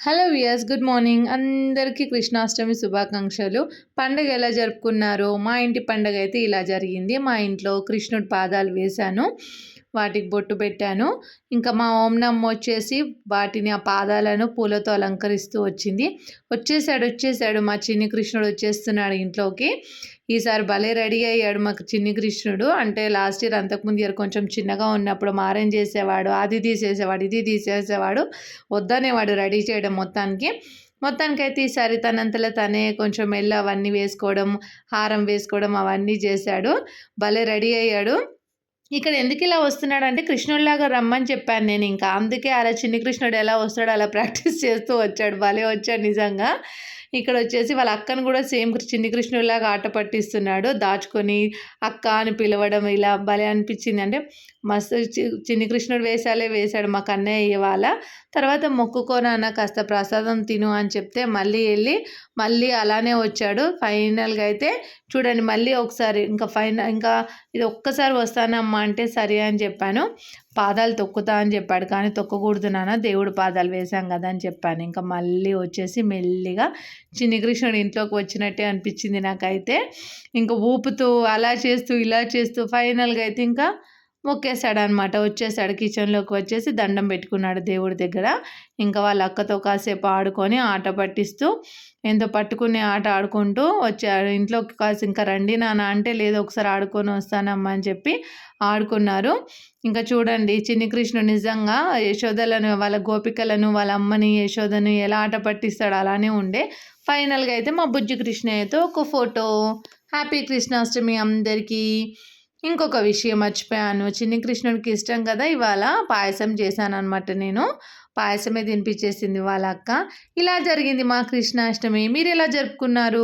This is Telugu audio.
Hello viewers good morning. అందరికీ కృష్ణాష్టమి శుభాకాంక్షలు. పండగ ఎలా జరుపుకున్నారు మా ఇంటి పండగ అయితే ఇలా జరిగింది. మా ఇంట్లో కృష్ణుడి పాదాలు వేశాను. వాటికి బొట్టు పెట్టాను. ఇంకా మా ఓంనమ్మ వచ్చేసి వాటిని ఆ పాదాలను పూలతో అలంకరిస్తూ వచ్చింది. వచ్చేసాడు వచ్చేసాడు. మా చిన్ని కృష్ణుడు వచ్చేస్తున్నాడు ఇంట్లోకి. ఈసారి భలే రెడీ అయ్యాడు మాకు చిన్ని కృష్ణుడు. అంటే లాస్ట్ ఇయర్ అంతకుముందు ఇయర్ కొంచెం చిన్నగా ఉన్నప్పుడు మారం చేసేవాడు అది తీసేసేవాడు ఇది తీసేసేవాడు. వద్దనేవాడు రెడీ చేయడం మొత్తానికి. మొత్తానికైతే ఈసారి తనంతలో తనే కొంచెం మెల్ల అవన్నీ వేసుకోవడం హారం వేసుకోవడం అవన్నీ చేశాడు. భలే రెడీ అయ్యాడు. ఇక్కడ ఎందుకు ఇలా వస్తున్నాడు అంటే కృష్ణుడిలాగా రమ్మని చెప్పాను నేను ఇంకా. అందుకే అలా చిన్ని కృష్ణుడు ఎలా వస్తాడో అలా ప్రాక్టీస్ చేస్తూ వచ్చాడు. భలే వచ్చాడు నిజంగా. ఇక్కడ వచ్చేసి వాళ్ళ అక్కను కూడా సేమ్ చిన్ని కృష్ణుడిలాగా ఆట పట్టిస్తున్నాడు. దాచుకొని అక్క అని పిలవడం ఇలా భలే అనిపించింది. అంటే మస్తు చిన్ని కృష్ణుడు వేసాలే వేశాడు మా కన్నయ్య ఇవాళ. తర్వాత మొక్కుకోనన్న కాస్త ప్రసాదం తిను అని చెప్తే మళ్ళీ వెళ్ళి మళ్ళీ అలానే వచ్చాడు. ఫైనల్గా అయితే చూడండి మళ్ళీ ఒకసారి ఇంకా ఫైనల్ ఇంకా ఇది ఒక్కసారి వస్తానమ్మా అంటే సరే అని చెప్పాను. పాదాలు తొక్కుతా అని చెప్పాడు. కానీ తొక్కకూడదు నాన్న దేవుడు పాదాలు వేశాం కదా అని చెప్పాను. ఇంకా మళ్ళీ వచ్చేసి మెల్లిగా చిన్ని కృష్ణుడు ఇంట్లోకి వచ్చినట్టే అనిపించింది నాకైతే. ఇంకా ఊపుతూ అలా చేస్తూ ఇలా చేస్తూ ఫైనల్గా అయితే ఇంకా మొక్కేశాడు అనమాట వచ్చేసాడు కిచెన్లోకి వచ్చేసి దండం పెట్టుకున్నాడు దేవుడి దగ్గర. ఇంకా వాళ్ళ అక్కతో కాసేపు ఆడుకొని ఆట పట్టిస్తూ ఎంతో పట్టుకునే ఆట ఆడుకుంటూ వచ్చాడు ఇంట్లోకి కాసి ఇంకా రండి నాన్న అంటే లేదు ఒకసారి ఆడుకొని వస్తానమ్మా అని చెప్పి ఆడుకున్నారు. ఇంకా చూడండి చిన్ని కృష్ణుడు నిజంగా యశోదలను వాళ్ళ గోపికలను వాళ్ళ అమ్మని యశోదను ఎలా ఆట పట్టిస్తాడు అలానే ఉండే. ఫైనల్గా అయితే మా బుజ్జి కృష్ణయ్యతో ఒక ఫోటో. హ్యాపీ కృష్ణాష్టమి అందరికీ. ఇంకొక విషయం మర్చిపోయాను. చిన్ని కృష్ణుడికి ఇష్టం కదా ఇవాళ పాయసం చేశాను అనమాట నేను. పాయసమే తినిపించేసింది వాళ్ళ అక్క. ఇలా జరిగింది మా కృష్ణాష్టమి. మీరు ఎలా జరుపుకున్నారు?